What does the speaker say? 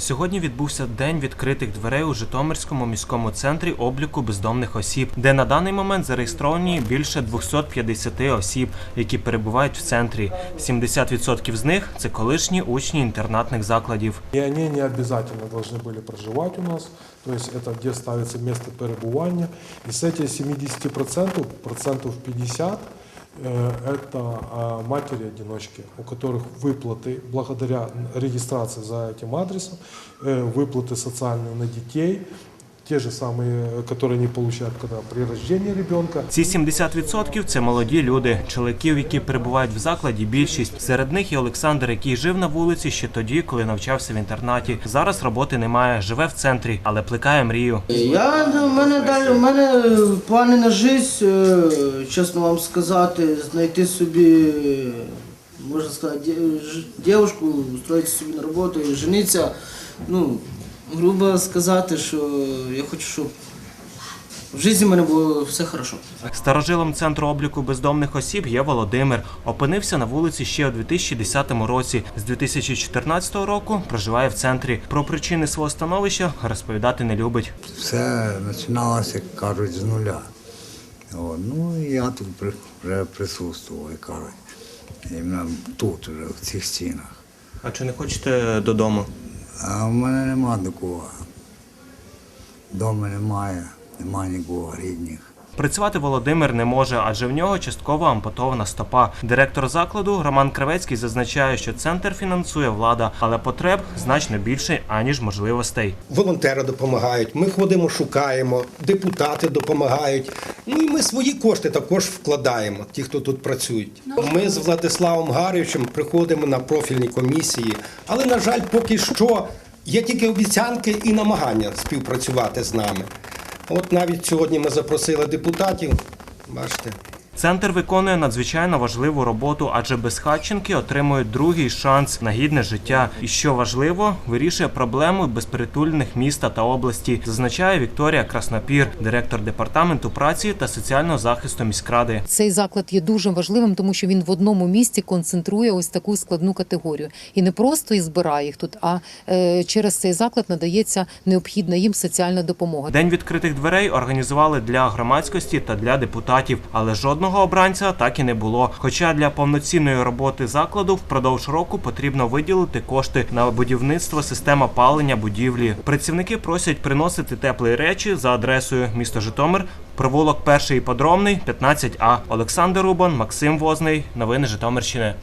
Сьогодні відбувся день відкритих дверей у Житомирському міському центрі обліку бездомних осіб, де на даний момент зареєстровані більше 250 осіб, які перебувають в центрі. 70% з них це колишні учні інтернатних закладів. И они не обязательно должны были проживать у нас, то есть это где ставится место перебывания. И с этих 70%, процентов 50, э, это а, матери-одиночки, у которых выплаты, благодаря регистрации за этим адресом, э, выплаты социальные на детей, те же самые, э, которые они получают когда при рождении ребенка, Ці 70% – це молоді люди, чоловіків, які перебувають в закладі. Більшість серед них є Олександр, який жив на вулиці ще тоді, коли навчався в інтернаті. Зараз роботи немає, живе в центрі, але плекає мрію. Я у мене далі, у мене плани на життя, е, чесно вам сказати, знайти собі, можна сказати, ді- ж- дівчинку, устроїти собі на роботу і женитися. Ну, грубо сказати, що я хочу, щоб в житті в мене було все хорошо. Старожилом центру обліку бездомних осіб є Володимир. Опинився на вулиці ще у 2010 році. З 2014 року проживає в центрі. Про причини свого становища розповідати не любить. Все починалося, як кажуть, з нуля. О, ну і я тут при- вже присутствував, як кажуть. Іменно тут, вже, в цих стінах. А чи не хочете додому? А в мене нема такого. Дома немає, немає нікого рідних. Працювати Володимир не може, адже в нього частково ампутована стопа. Директор закладу Роман Кривецький зазначає, що центр фінансує влада, але потреб значно більше аніж можливостей. волонтери допомагають, ми ходимо, шукаємо, депутати допомагають. Ну і ми свої кошти також вкладаємо, ті, хто тут працюють. Ми з Владиславом Гаричем приходимо на профільні комісії, але, на жаль, поки що є тільки обіцянки і намагання співпрацювати з нами. От навіть сьогодні ми запросили депутатів. Бачите. Центр виконує надзвичайно важливу роботу, адже безхатченки отримують другий шанс на гідне життя. І що важливо, вирішує проблему безпритульних міста та області, зазначає Вікторія Краснопір, директор департаменту праці та соціального захисту міськради. Цей заклад є дуже важливим, тому що він в одному місці концентрує ось таку складну категорію. І не просто і збирає їх тут, а е, через цей заклад надається необхідна їм соціальна допомога. День відкритих дверей організували для громадськості та для депутатів, але жодного обранця так і не було. Хоча для повноцінної роботи закладу впродовж року потрібно виділити кошти на будівництво систем опалення будівлі. Працівники просять приносити теплі речі за адресою місто Житомир, провулок перший подромний, 15А. Олександр Рубан, Максим Возний. Новини Житомирщини.